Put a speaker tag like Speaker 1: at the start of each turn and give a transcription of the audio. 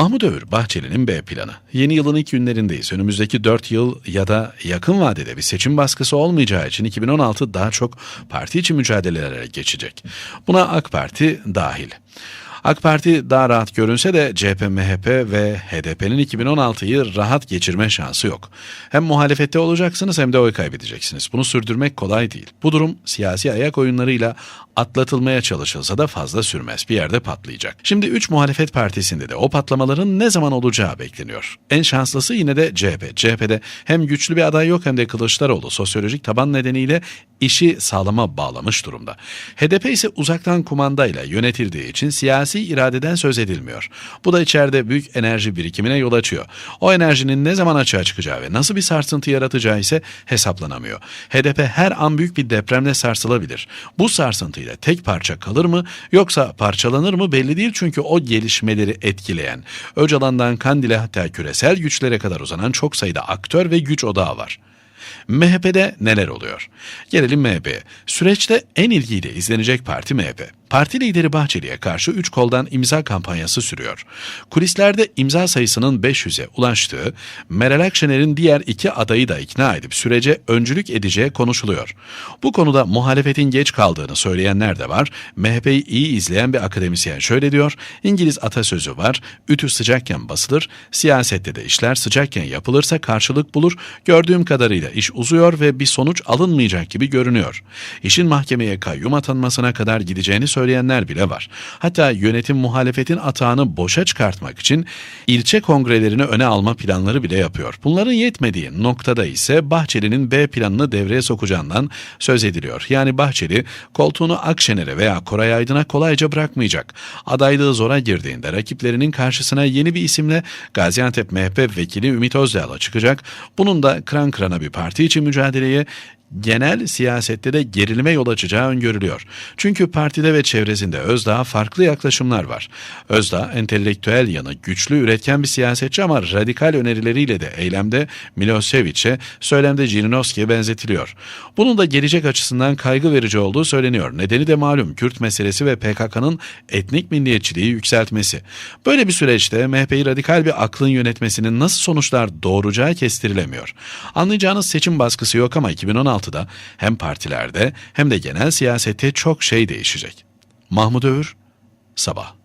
Speaker 1: Mahmut Övür, Bahçeli'nin B planı. Yeni yılın ilk günlerindeyiz. Önümüzdeki 4 yıl ya da yakın vadede bir seçim baskısı olmayacağı için 2016 daha çok parti içi mücadelelere geçecek. Buna AK Parti dahil. AK Parti daha rahat görünse de CHP, MHP ve HDP'nin 2016'yı rahat geçirme şansı yok. Hem muhalefette olacaksınız hem de oy kaybedeceksiniz. Bunu sürdürmek kolay değil. Bu durum siyasi ayak oyunlarıyla atlatılmaya çalışılsa da fazla sürmez. Bir yerde patlayacak. Şimdi 3 muhalefet partisinde de o patlamaların ne zaman olacağı bekleniyor. En şanslısı yine de CHP. CHP'de hem güçlü bir aday yok hem de Kılıçdaroğlu sosyolojik taban nedeniyle işi sağlama bağlamış durumda. HDP ise uzaktan kumandayla yönetildiği için siyasi iradeden söz edilmiyor. Bu da içeride büyük enerji birikimine yol açıyor. O enerjinin ne zaman açığa çıkacağı ve nasıl bir sarsıntı yaratacağı ise hesaplanamıyor. HDP her an büyük bir depremle sarsılabilir. Bu sarsıntıyla tek parça kalır mı yoksa parçalanır mı belli değil çünkü o gelişmeleri etkileyen, Öcalan'dan Kandil'e hatta küresel güçlere kadar uzanan çok sayıda aktör ve güç odağı var. MHP'de neler oluyor? Gelelim MHP'ye. Süreçte en ilgiyle izlenecek parti MHP. Parti lideri Bahçeli'ye karşı 3 koldan imza kampanyası sürüyor. Kulislerde imza sayısının 500'e ulaştığı, Meral Akşener'in diğer iki adayı da ikna edip sürece öncülük edeceği konuşuluyor. Bu konuda muhalefetin geç kaldığını söyleyenler de var. MHP'yi iyi izleyen bir akademisyen şöyle diyor, İngiliz atasözü var, ütü sıcakken basılır, siyasette de işler sıcakken yapılırsa karşılık bulur, gördüğüm kadarıyla iş uzuyor ve bir sonuç alınmayacak gibi görünüyor. İşin mahkemeye kayyum atanmasına kadar gideceğini söyleyenler bile var. Hatta yönetim muhalefetin atağını boşa çıkartmak için ilçe kongrelerini öne alma planları bile yapıyor. Bunların yetmediği noktada ise Bahçeli'nin B planını devreye sokacağından söz ediliyor. Yani Bahçeli koltuğunu Akşener'e veya Koray Aydın'a kolayca bırakmayacak. Adaylığı zora girdiğinde rakiplerinin karşısına yeni bir isimle Gaziantep MHP vekili Ümit Özdağ'la çıkacak. Bunun da kıran kırana bir parti için mücadeleye genel siyasette de gerilime yol açacağı öngörülüyor. Çünkü partide ve çevresinde Özdağ'a farklı yaklaşımlar var. Özdağ entelektüel yanı güçlü üretken bir siyasetçi ama radikal önerileriyle de eylemde Milosevic'e, söylemde Jirinovski'ye benzetiliyor. Bunun da gelecek açısından kaygı verici olduğu söyleniyor. Nedeni de malum Kürt meselesi ve PKK'nın etnik milliyetçiliği yükseltmesi. Böyle bir süreçte MHP'yi radikal bir aklın yönetmesinin nasıl sonuçlar doğuracağı kestirilemiyor. Anlayacağınız seçim baskısı yok ama 2016 2016'da hem partilerde hem de genel siyasette çok şey değişecek. Mahmut Övür, Sabah